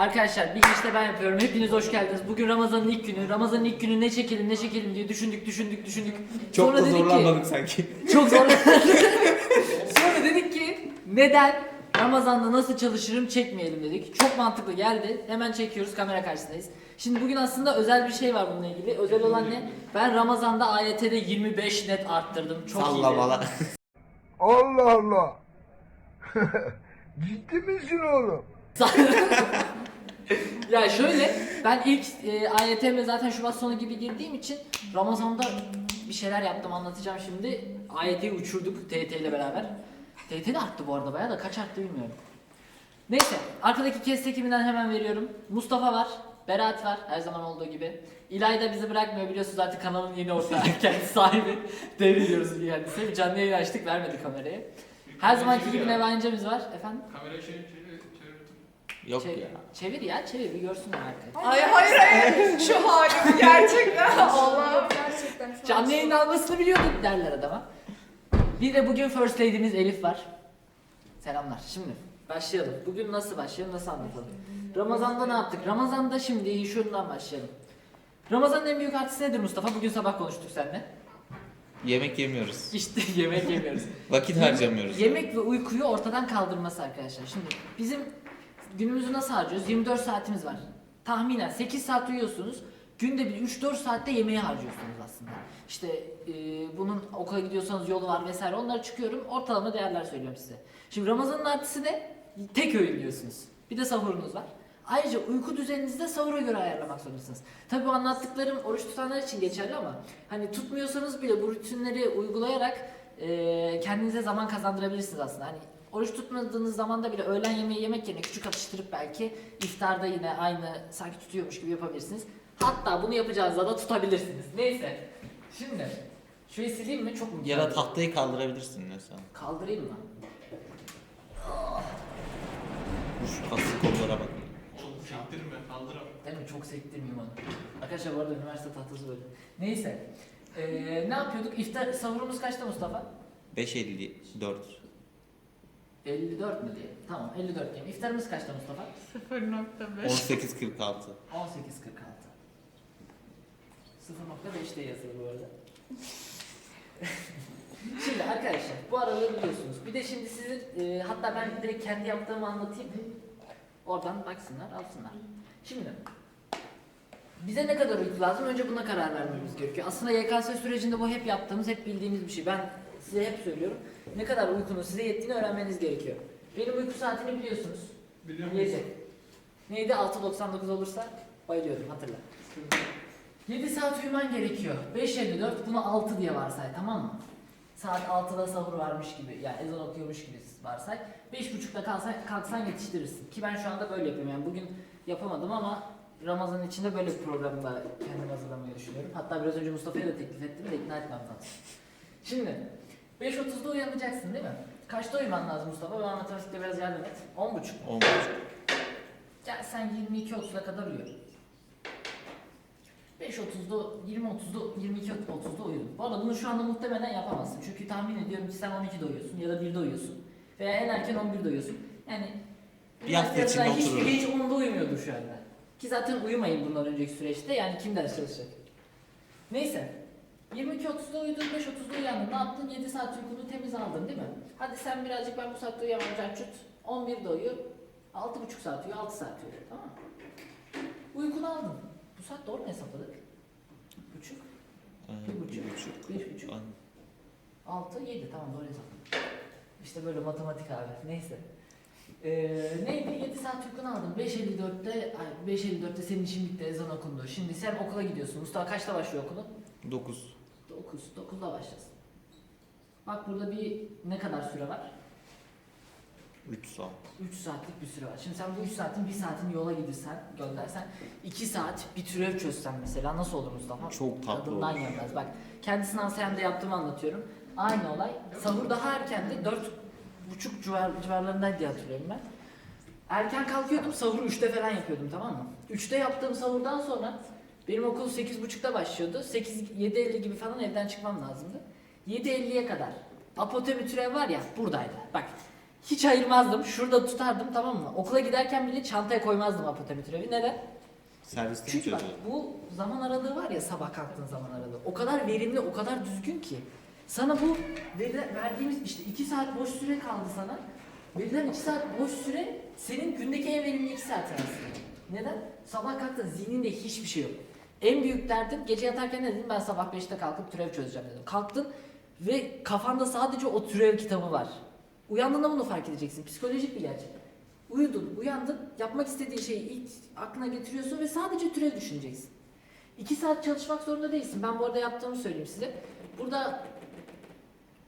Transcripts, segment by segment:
Arkadaşlar bir işte ben yapıyorum. Hepiniz hoş geldiniz. Bugün Ramazan'ın ilk günü. Ramazan'ın ilk günü ne çekelim ne çekelim diye düşündük düşündük düşündük. Çok Sonra da dedik ki- zorlanmadık sanki. Çok zor. Sonra dedik ki neden Ramazan'da nasıl çalışırım çekmeyelim dedik. Çok mantıklı geldi. Hemen çekiyoruz kamera karşısındayız. Şimdi bugün aslında özel bir şey var bununla ilgili. Özel olan ne? Ben Ramazan'da AYT'de 25 net arttırdım. Çok Salla iyiydi. bala. Allah Allah. Ciddi misin oğlum? ya şöyle ben ilk e, AYT'me zaten Şubat sonu gibi girdiğim için Ramazan'da bir şeyler yaptım anlatacağım şimdi. AYT'yi uçurduk TYT ile beraber. TYT de arttı bu arada bayağı da kaç arttı bilmiyorum. Neyse arkadaki kes ekiminden hemen veriyorum. Mustafa var. Berat var her zaman olduğu gibi. İlay da bizi bırakmıyor biliyorsunuz artık kanalın yeni ortağı kendisi sahibi. Devrediyoruz kendisi. Bir canlı yayın açtık vermedi kamerayı. Her zamanki gibi Nevancemiz var. Efendim? Kamerayı şey çevirdim. Yok Çevir, ya. çevir ya çevir bir görsünler arkadaşlar. Ay hayır hayır. Şu halim gerçekten. Allah'ım. Gerçekten şu an Canlı yayın almasını biliyorduk derler adama. Bir de bugün First Lady'miz Elif var. Selamlar. Şimdi başlayalım. Bugün nasıl başlayalım, nasıl anlatalım? Ramazan'da ne yaptık? Ramazan'da şimdi şundan başlayalım. Ramazan'ın en büyük artısı nedir Mustafa? Bugün sabah konuştuk seninle. Yemek yemiyoruz. İşte yemek yemiyoruz. Vakit harcamıyoruz. Yemek ve uykuyu ortadan kaldırması arkadaşlar. Şimdi bizim günümüzü nasıl harcıyoruz? 24 saatimiz var. Tahminen 8 saat uyuyorsunuz. Günde bir 3-4 saatte yemeği harcıyorsunuz aslında. İşte e, bunun okula gidiyorsanız yolu var vesaire onları çıkıyorum. Ortalama değerler söylüyorum size. Şimdi Ramazan'ın artısı ne? Tek öğün yiyorsunuz. Bir de sahurunuz var. Ayrıca uyku düzeninizi de sahura göre ayarlamak zorundasınız. Tabi bu anlattıklarım oruç tutanlar için geçerli ama hani tutmuyorsanız bile bu rutinleri uygulayarak e, kendinize zaman kazandırabilirsiniz aslında. Hani oruç tutmadığınız zamanda bile öğlen yemeği yemek yerine küçük atıştırıp belki iftarda yine aynı sanki tutuyormuş gibi yapabilirsiniz. Hatta bunu yapacağınızda da tutabilirsiniz. Neyse. Şimdi şurayı sileyim mi? Çok mu? Ya da tahtayı kaldırabilirsin mesela. Kaldırayım mı? Şu kaslı kollara bak. Oğlum çektirme, kaldıram. Değil mi? Çok sektirmeyeyim onu. Arkadaşlar bu arada üniversite tahtası böyle. Neyse. Ee, ne yapıyorduk? İftar sahurumuz kaçta Mustafa? 5.54. 54 mü diye? Tamam 54 diyeyim. İftarımız kaçta Mustafa? 0.5. 18.46. 18.46. 0.5'te yazıyor bu arada. şimdi arkadaşlar bu aralığı biliyorsunuz. Bir de şimdi sizin e, hatta ben direkt kendi yaptığımı anlatayım. Oradan baksınlar alsınlar. Şimdi bize ne kadar uyku lazım? Önce buna karar vermemiz gerekiyor. Aslında YKS sürecinde bu hep yaptığımız, hep bildiğimiz bir şey. Ben size hep söylüyorum. Ne kadar uykunun size yettiğini öğrenmeniz gerekiyor. Benim uyku saatini biliyorsunuz. Biliyor musun? 7. Neydi? 6.99 olursa bayılıyordum hatırla. 7 saat uyuman gerekiyor. 5.54 bunu 6 diye varsay tamam mı? Saat 6'da sahur varmış gibi yani ezan okuyormuş gibi varsay. 5.30'da kalsan, kalksan yetiştirirsin. Ki ben şu anda böyle yapıyorum yani bugün yapamadım ama Ramazan içinde böyle bir programda kendimi hazırlamayı düşünüyorum. Hatta biraz önce Mustafa'ya da teklif ettim de ikna etmem lazım. Şimdi 5.30'da uyanacaksın değil mi? Kaçta uyuman lazım Mustafa? Bana matematikte biraz yardım et. 10.30 mu? 10.30. Gel sen 22.30'a kadar uyu. 5.30'da, 20.30'da, 22.30'da uyudun. Bu arada bunu şu anda muhtemelen yapamazsın. Çünkü tahmin ediyorum ki sen 12'de uyuyorsun ya da 1'de uyuyorsun. Veya en erken 11'de uyuyorsun. Yani Bir hafta içinde üniversiteden oturur. Hiçbiri hiç 10'da uyumuyordur şu anda. Ki zaten uyumayın bundan önceki süreçte. Yani kim ders çalışacak? Neyse. 22.30'da uyudun, 5.30'da uyandın. Ne yaptın? 7 saat uykunu temiz aldın değil mi? Hadi sen birazcık ben bu saatte uyuyamam Cançut. 11'de uyu. 6.5 saat uyu, 6 saat uyu. Tamam mı? Uykunu aldın. Bu saat doğru mu hesapladık? Buçuk, Ee, Bir buçuk. bir buçuk. beş buçuk, Aynen. altı, yedi. Tamam doğru hesapladık. İşte böyle matematik abi. Neyse. Ee, neydi? 7 saat uykunu aldın. 5.54'te, ay 5.54'te senin işin bitti, ezan okundu. Şimdi sen okula gidiyorsun. Mustafa kaçta başlıyor okulun? 9. 9. 9'da başlasın. Bak burada bir ne kadar süre var? 3 saat. 3 saatlik bir süre var. Şimdi sen bu 3 saatin 1 saatini yola gidirsen, göndersen 2 saat bir türev çözsen mesela nasıl olur Mustafa? Çok tatlı Tadından olur. yenmez. Bak kendisini Anselm'de yaptığımı anlatıyorum. Aynı olay. Sahur daha erkendi. 4 buçuk civar, civarlarındaydı diye hatırlıyorum ben. Erken kalkıyordum sahuru 3'te falan yapıyordum tamam mı? 3'te yaptığım sahurdan sonra benim okul 8.30'da başlıyordu. 8 7.50 gibi falan evden çıkmam lazımdı. 7.50'ye kadar apotemitürev var ya buradaydı. Bak Hiç ayırmazdım. Şurada tutardım tamam mı? Okula giderken bile çantaya koymazdım apotemitrevi. Neden? Serviste Çünkü bak bu zaman aralığı var ya sabah kalktığın zaman aralığı. O kadar verimli, o kadar düzgün ki. Sana bu veri- verdiğimiz işte 2 saat boş süre kaldı sana. Verilen 2 saat boş süre senin gündeki en verimli 2 saatin aslında. Neden? Sabah kalktın zihninde hiçbir şey yok. En büyük derdin gece yatarken dedim ben sabah 5'te kalkıp türev çözeceğim dedim. Kalktın ve kafanda sadece o türev kitabı var. Uyandığında bunu fark edeceksin. Psikolojik bir gerçek. Uyudun, uyandın, yapmak istediğin şeyi ilk aklına getiriyorsun ve sadece türev düşüneceksin. İki saat çalışmak zorunda değilsin. Ben bu arada yaptığımı söyleyeyim size. Burada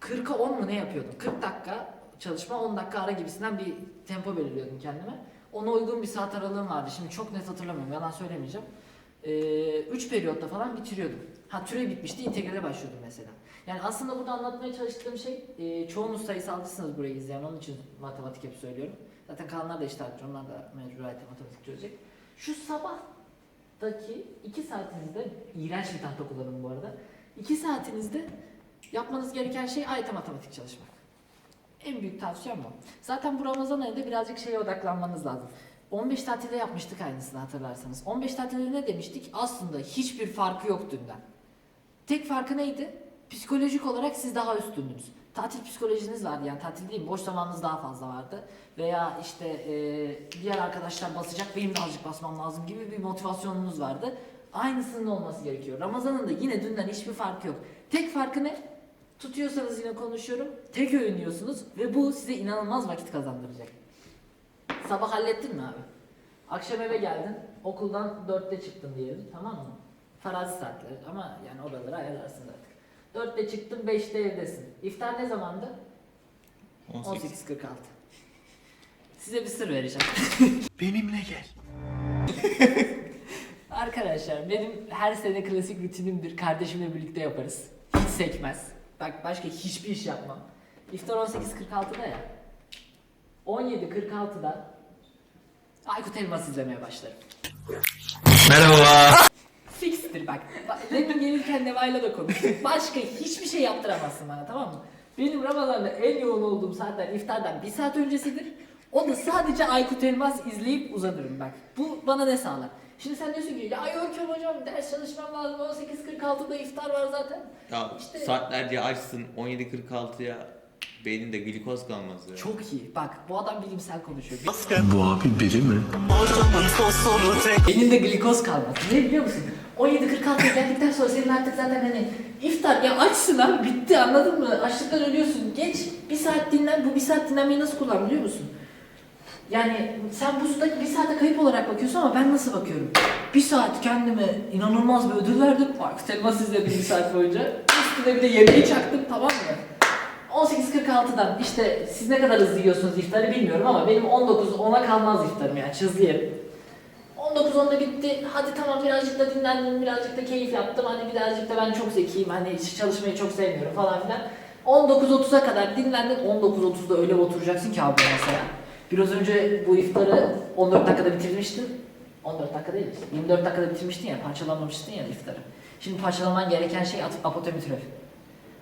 40'a 10 mu ne yapıyordum? 40 dakika çalışma, 10 dakika ara gibisinden bir tempo belirliyordum kendime. Ona uygun bir saat aralığım vardı. Şimdi çok net hatırlamıyorum, yalan söylemeyeceğim. 3 periyotta falan bitiriyordum. Ha türev bitmişti, integrale başlıyordum mesela. Yani aslında burada anlatmaya çalıştığım şey, e, çoğunuz sayısalcısınız burayı izleyen, onun için matematik hep söylüyorum. Zaten kalanlar da işte onlar da mecburiyete matematik çözecek. Şu sabahtaki 2 saatinizde, iğrenç bir tahta kullanın bu arada. 2 saatinizde yapmanız gereken şey AYT matematik çalışmak. En büyük tavsiyem bu. Zaten bu Ramazan ayında birazcık şeye odaklanmanız lazım. 15 tatilde yapmıştık aynısını hatırlarsanız. 15 tatilde ne demiştik? Aslında hiçbir farkı yok dünden. Tek farkı neydi? Psikolojik olarak siz daha üstündünüz. Tatil psikolojiniz vardı yani tatil değil boş zamanınız daha fazla vardı. Veya işte e, diğer arkadaşlar basacak benim de azıcık basmam lazım gibi bir motivasyonunuz vardı. Aynısının olması gerekiyor. Ramazan'ın da yine dünden hiçbir farkı yok. Tek farkı ne? Tutuyorsanız yine konuşuyorum. Tek öğün yiyorsunuz ve bu size inanılmaz vakit kazandıracak. Sabah hallettin mi abi? Akşam eve geldin. Okuldan 4'te çıktın diyelim tamam mı? Farazi saatler ama yani oraları ayarlarsın artık. 4'te çıktın 5'te evdesin. İftar ne zamandı? 18. 18.46. Size bir sır vereceğim. Benimle gel. Arkadaşlar benim her sene klasik rutinimdir. Kardeşimle birlikte yaparız. Hiç sekmez. Bak başka hiçbir iş yapmam. İftar 18.46'da ya. 17.46'da Aykut Elmas izlemeye başlarım. Merhaba. Fixtir bak. Demin gelirken Neva'yla da konuştuk. Başka hiçbir şey yaptıramazsın bana tamam mı? Benim Ramazan'da en yoğun olduğum saatler iftardan bir saat öncesidir. O da sadece Aykut Elmas izleyip uzanırım bak. Bu bana ne sağlar? Şimdi sen diyorsun ki ya Görkem hocam ders çalışmam lazım 18.46'da iftar var zaten. Ya İşte- saatlerce açsın 17.46'ya beyninde glikoz kalmaz ya. Çok iyi. Bak bu adam bilimsel konuşuyor. Bu abi biri mi? Elinde glikoz kalmaz. Ne biliyor musun? 17.46'ya geldikten sonra senin artık zaten hani iftar ya açsın abi bitti anladın mı? Açlıktan ölüyorsun. Geç bir saat dinlen. Bu bir saat dinlenmeyi nasıl kullan biliyor musun? Yani sen bu sudaki bir saate kayıp olarak bakıyorsun ama ben nasıl bakıyorum? Bir saat kendime inanılmaz bir ödül verdim. Bak Telmas izledim bir saat boyunca. Üstüne bir de yemeği çaktım tamam mı? 18.46'dan işte siz ne kadar hızlı yiyorsunuz iftarı bilmiyorum ama benim 19 10'a kalmaz iftarım yani hızlı yerim. 19.10'da bitti. Hadi tamam birazcık da dinlendim, birazcık da keyif yaptım. Hani birazcık da ben çok zekiyim. Hani çalışmayı çok sevmiyorum falan filan. 19.30'a kadar dinlendin. 19.30'da öyle oturacaksın ki abi masaya. Biraz önce bu iftarı 14 dakikada bitirmiştin. 14 dakika değil, 24 dakikada bitirmiştin ya, parçalamamıştın ya iftarı. Şimdi parçalaman gereken şey apotemitrev.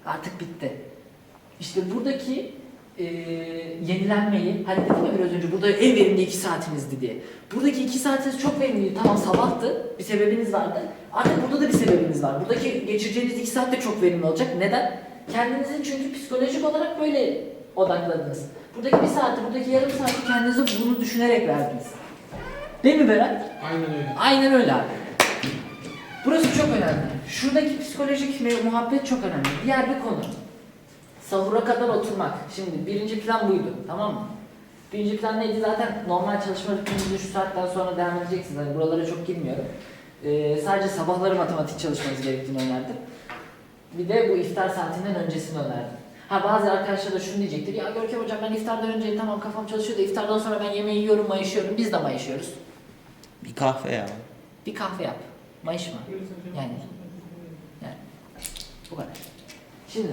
Artık bitti. İşte buradaki e, yenilenmeyi, hani dedim ya biraz önce burada en verimli 2 saatimizdi diye. Buradaki 2 saatiniz çok verimliydi. Tamam sabahtı, bir sebebiniz vardı. Artık burada da bir sebebiniz var. Buradaki geçireceğiniz 2 saat de çok verimli olacak. Neden? Kendinizin çünkü psikolojik olarak böyle odakladınız. Buradaki bir saati, buradaki yarım saati kendinize bunu düşünerek verdiniz. Değil mi Berat? Aynen öyle. Aynen öyle abi. Burası çok önemli. Şuradaki psikolojik muhabbet çok önemli. Diğer bir konu. Sahura kadar oturmak. Şimdi birinci plan buydu. Tamam mı? Birinci plan neydi? Zaten normal çalışma rutininizde şu saatten sonra devam edeceksiniz. Hani buralara çok girmiyorum. Ee, sadece sabahları matematik çalışmanız gerektiğini önerdim. Bir de bu iftar saatinden öncesini önerdim. Ha bazı arkadaşlar da şunu diyecektir. Ya Görkem hocam ben iftardan önce tamam kafam çalışıyor da iftardan sonra ben yemeği yiyorum, mayışıyorum. Biz de mayışıyoruz. Bir kahve ya. Bir kahve yap. Mayışma. Yani. Yani. Bu kadar. Şimdi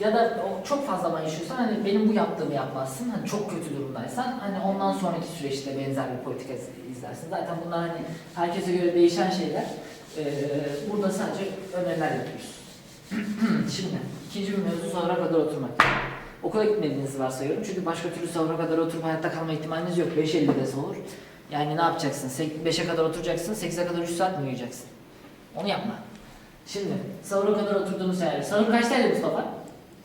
ya da çok fazla mayışıyorsan hani benim bu yaptığımı yapmazsın. Hani çok kötü durumdaysan hani ondan sonraki süreçte benzer bir politika iz- izlersin. Zaten bunlar hani herkese göre değişen şeyler. Ee, burada sadece öneriler yapıyoruz. Şimdi ikinci bir mevzu sonra kadar oturmak. Okula gitmediğinizi varsayıyorum. Çünkü başka türlü sahura kadar oturup hayatta kalma ihtimaliniz yok. 5.50'de sahur. Yani ne yapacaksın? 5'e kadar oturacaksın, 8'e kadar 3 saat mi uyuyacaksın? Onu yapma. Şimdi sahura kadar oturduğumuz yer. Sahur kaçtaydı Mustafa?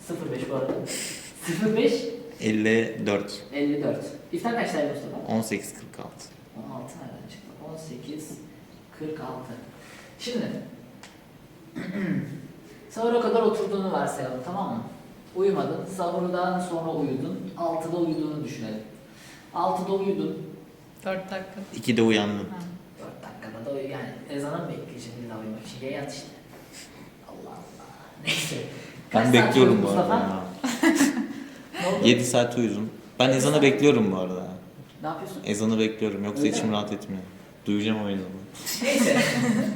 05 bu arada. 05 54. 54. İftar kaçtaydı Mustafa? 18 46. 16 nereden çıktı? 18 46. Şimdi sahura kadar oturduğunu varsayalım tamam mı? Uyumadın. Sahurdan sonra uyudun. 6'da uyuduğunu düşünelim. 6'da uyudun. 4 dakika. 2'de uyandım. 4 dakikada da uyu. Yani ezana mı bekleyeceksin bir daha uyumak için? Ya yat işte. Allah Allah. Neyse. Kaç Ben bekliyorum bu arada. Ya. Ne oldu? 7 saat uyudum. Ben ezanı bekliyorum bu arada. Ne yapıyorsun? Ezanı bekliyorum yoksa Öyle içim mi? rahat etmiyor. Duyacağım o ezanı. Neyse.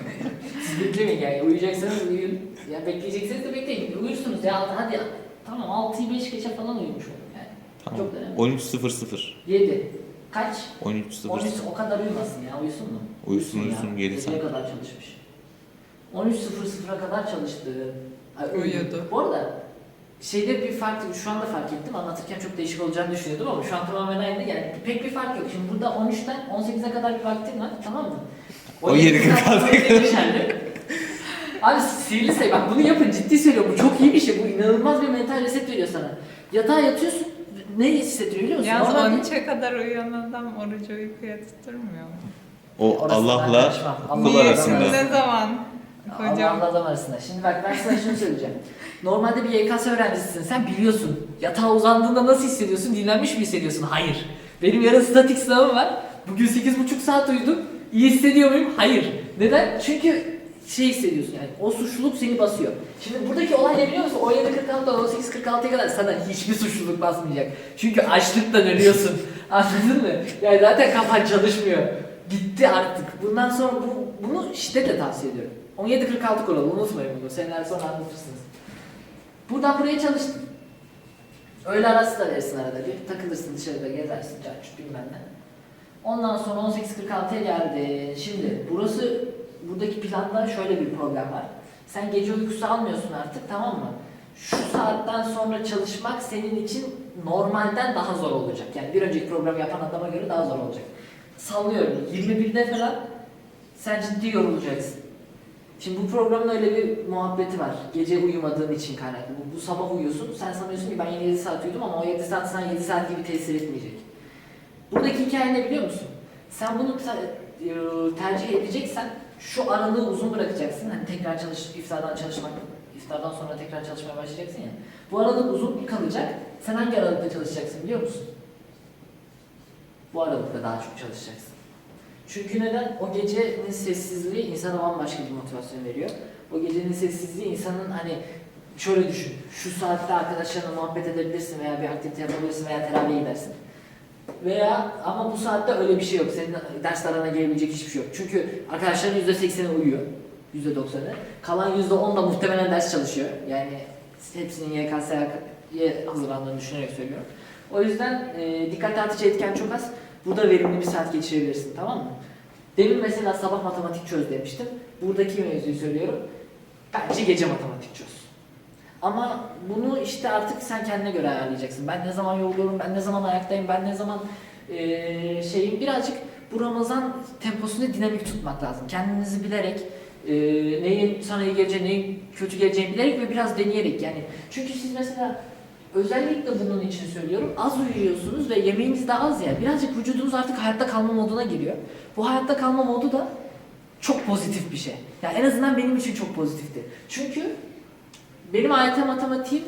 Siz beklemeyin yani. Uyuyacaksanız uyuyun. Ya bekleyecekseniz de bekleyin. Uyursunuz ya. Hadi ya. Tamam 6'yı 5 geçe falan uyumuş olun yani. Tamam. Çok da önemli. 13.00. 7. Kaç? 13.00. 13 o kadar uyumasın ya. Uyusun mu? Uyusun, ya. uyusun, yedi Geceye saat. kadar çalışmış. 13.00'a kadar çalıştı. Ay, Uyudu. Bu arada şeyde bir fark, şu anda fark ettim. Anlatırken çok değişik olacağını düşünüyordum ama şu an tamamen aynı. Yani pek bir fark yok. Şimdi burada 13'ten 18'e kadar bir vaktin var. Tamam mı? 17.46'ya kadar geçerli. Abi sihirli say bak bunu yapın ciddi söylüyorum bu çok iyi bir şey bu inanılmaz bir mental reset veriyor sana. Yatağa yatıyorsun ne hissettiriyor biliyor musun? Yalnız Normalde- 13'e kadar uyuyan adam orucu uykuya tutturmuyor mu? O Orasını ben Allah'la kul arasında. Ne zaman? Hocam. Allah'la adam arasında. Şimdi bak ben sana şunu söyleyeceğim. Normalde bir YKS öğrencisisin. Sen biliyorsun. Yatağa uzandığında nasıl hissediyorsun? Dinlenmiş mi hissediyorsun? Hayır. Benim yarın statik sınavım var. Bugün 8,5 saat uyudum. İyi hissediyor muyum? Hayır. Neden? Çünkü şey hissediyorsun yani o suçluluk seni basıyor. Şimdi buradaki olay ne biliyor musun? 17.46'dan 18.46'ya kadar sana hiçbir suçluluk basmayacak. Çünkü açlıktan ölüyorsun. Anladın mı? Yani zaten kafan çalışmıyor. Gitti artık. Bundan sonra bu, bunu şiddetle tavsiye ediyorum. 17.46 kuralı unutmayın bunu. Seneler sonra anlatırsınız. Buradan buraya çalıştın. Öğle arası da verirsin arada bir. Takılırsın dışarıda gezersin. Çarçut bilmem ne. Ondan sonra 18.46'ya geldi. Şimdi burası buradaki planda şöyle bir problem var. Sen gece uykusu almıyorsun artık tamam mı? Şu saatten sonra çalışmak senin için normalden daha zor olacak. Yani bir önceki programı yapan adama göre daha zor olacak. Sallıyorum 21'de falan sen ciddi yorulacaksın. Şimdi bu programın öyle bir muhabbeti var. Gece uyumadığın için kaynaklı. Bu, bu sabah uyuyorsun. Sen sanıyorsun ki ben yine 7 saat uyudum ama o 7 saat sana 7 saat gibi tesir etmeyecek. Buradaki hikaye ne biliyor musun? Sen bunu e, tercih edeceksen şu aralığı uzun bırakacaksın. Hani tekrar çalış, iftardan çalışmak, iftardan sonra tekrar çalışmaya başlayacaksın ya. Bu aralık uzun kalacak. Sen hangi aralıkta çalışacaksın biliyor musun? Bu aralıkta daha çok çalışacaksın. Çünkü neden? O gecenin sessizliği insana bambaşka bir motivasyon veriyor. O gecenin sessizliği insanın hani şöyle düşün. Şu saatte arkadaşlarına muhabbet edebilirsin veya bir aktivite yapabilirsin veya teraviye gidersin. Veya ama bu saatte öyle bir şey yok. Senin ders arana gelebilecek hiçbir şey yok. Çünkü arkadaşların %80'i uyuyor. %90'ı. Kalan %10 da muhtemelen ders çalışıyor. Yani hepsinin YKS'ye hazırlandığını düşünerek söylüyorum. O yüzden e, dikkat dağıtıcı etken çok az. Burada verimli bir saat geçirebilirsin tamam mı? Demin mesela sabah matematik çöz demiştim. Buradaki mevzuyu söylüyorum. Bence gece matematik çöz. Ama bunu işte artık sen kendine göre ayarlayacaksın. Ben ne zaman yoruluyorum, ben ne zaman ayaktayım, ben ne zaman eee şeyim. Birazcık bu Ramazan temposunu dinamik tutmak lazım. Kendinizi bilerek, eee neyin sana iyi geleceğini, neyin kötü geleceğini bilerek ve biraz deneyerek yani. Çünkü siz mesela özellikle bunun için söylüyorum. Az uyuyorsunuz ve yemeğiniz de az ya. Birazcık vücudunuz artık hayatta kalma moduna giriyor. Bu hayatta kalma modu da çok pozitif bir şey. Yani en azından benim için çok pozitifti. Çünkü benim AYT matematiğim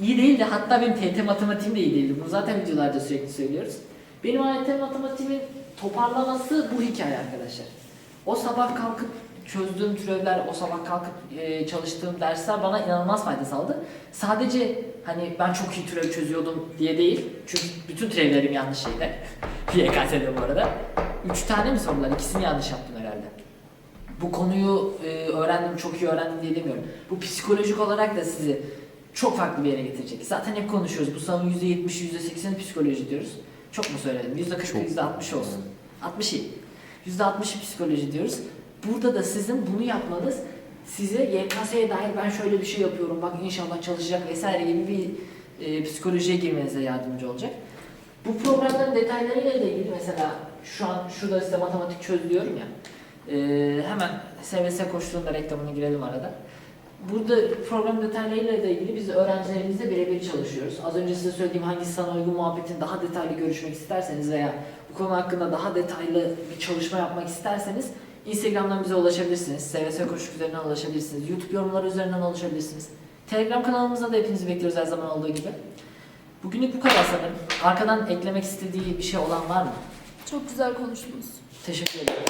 iyi değildi. Hatta benim TT matematiğim de iyi değildi. Bunu zaten videolarda sürekli söylüyoruz. Benim AYT matematiğimin toparlaması bu hikaye arkadaşlar. O sabah kalkıp çözdüğüm türevler, o sabah kalkıp e, çalıştığım dersler bana inanılmaz fayda sağladı. Sadece hani ben çok iyi türev çözüyordum diye değil. Çünkü bütün türevlerim yanlış şeyler. YKS'de bu arada. Üç tane mi sorular? İkisini yanlış yaptım herhalde. Bu konuyu e, öğrendim, çok iyi öğrendim diye demiyorum. Bu psikolojik olarak da sizi çok farklı bir yere getirecek. Zaten hep konuşuyoruz. Bu sınavın %70'i, %80'i psikoloji diyoruz. Çok mu söyledim? %40'ı, Çok. %60 olsun. 60 iyi. %60'ı psikoloji diyoruz. Burada da sizin bunu yapmanız size YKS'ye dair ben şöyle bir şey yapıyorum bak inşallah çalışacak vesaire gibi bir e, psikolojiye girmenize yardımcı olacak. Bu programların detaylarıyla ilgili mesela şu an şurada size matematik çöz diyorum ya. e, hemen SMS koştuğunda reklamını girelim arada. Burada program detaylarıyla da ilgili biz öğrencilerimizle birebir çalışıyoruz. Az önce size söylediğim hangisi sana uygun muhabbetin daha detaylı görüşmek isterseniz veya bu konu hakkında daha detaylı bir çalışma yapmak isterseniz Instagram'dan bize ulaşabilirsiniz. SVS Koşuk üzerinden ulaşabilirsiniz. YouTube yorumları üzerinden ulaşabilirsiniz. Telegram kanalımızda da hepinizi bekliyoruz her zaman olduğu gibi. Bugünlük bu kadar sanırım. Arkadan eklemek istediği bir şey olan var mı? Çok güzel konuştunuz. Teşekkür ederim.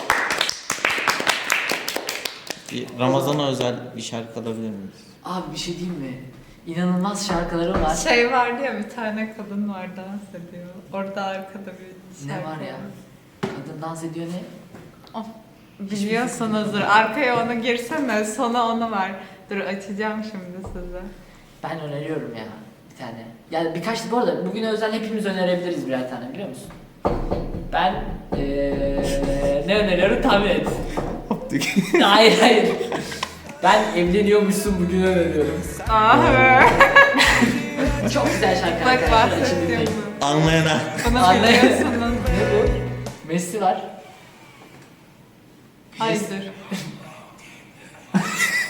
Bir Ramazan'a özel bir şarkı alabilir miyiz? Abi bir şey diyeyim mi? İnanılmaz şarkıları var. Şey vardı ya bir tane kadın var dans ediyor. Orada arkada bir Ne şarkı var ya? Kadın dans ediyor ne? Biliyorsunuzdur. Arkaya onu girsene, sona onu var. Dur açacağım şimdi size. Ben öneriyorum ya bir tane. Yani birkaç bu arada bugün özel hepimiz önerebiliriz birer tane biliyor musun? Ben eee ne öneriyorum tahmin et. hayır hayır. Ben evleniyormuşsun bugün öneriyorum. Ah Çok güzel şarkı Bak arkadaşlar. Şimdi bahsettiğim bu. Anlayana. Bunu Anlayın. biliyorsunuz. Ne bu? Messi var. Ay dur.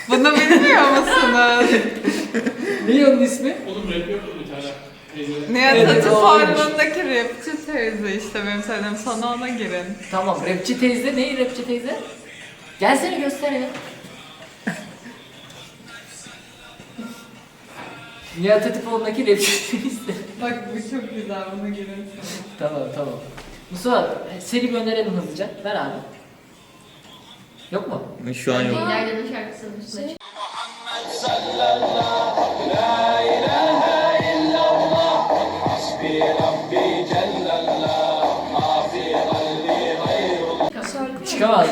Bunu bilmiyor musunuz? Ne onun ismi? Oğlum rap yok mu bir tane? Teyze. Nihat Evet, Hacı o oymuş. Rapçi teyze işte benim söylediğim sonra ona girin. Tamam rapçi teyze. Neyi rapçi teyze? Gelsene göster ya. Nihat Hatipoğlu'ndaki rapçi teyze. Bak bu çok güzel bunu girin. tamam tamam. Mustafa seni bir önerelim hızlıca. Ver abi. Yok mu? Şu an yok. İlerlerin şarkısının üstüne Şarkı mı? Çıkamaz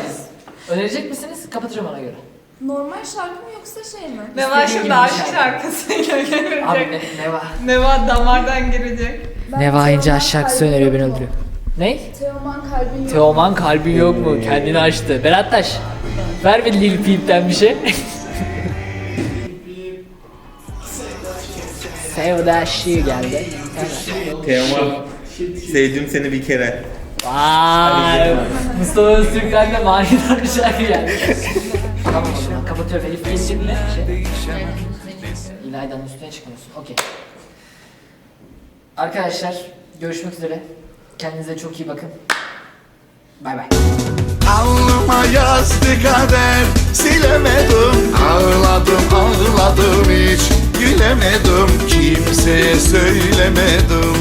Önerecek misiniz? Kapatacağım ona göre. Normal şarkı mı yoksa şey mi? Ne var İstediğin şimdi aşk şarkı. şarkısıyla Abi girecek. ne, ne var? Ne var damardan girecek. Ben Neva İnce aşk şarkısı öneriyor beni öldürüyor. Ne? Teoman kalbin yok. Teoman kalbin yok mu? Kendini açtı. Berat Taş. Ver bir Lil Peep'ten bir şey. Sevdaşı geldi. Hemen. Teoman. Sevdim seni bir kere. Vay. Mustafa Öztürk'ten de manidar bir şarkı geldi. tamam o zaman kapatıyorum. Elif geçecek mi? Şey. İlayda'nın üstüne çıkmıyorsun. Okey. Arkadaşlar görüşmek üzere. Kendinize çok iyi bakın. Bay bay. Alnıma yazdı kader Silemedim Ağladım ağladım hiç Gülemedim Kimseye söylemedim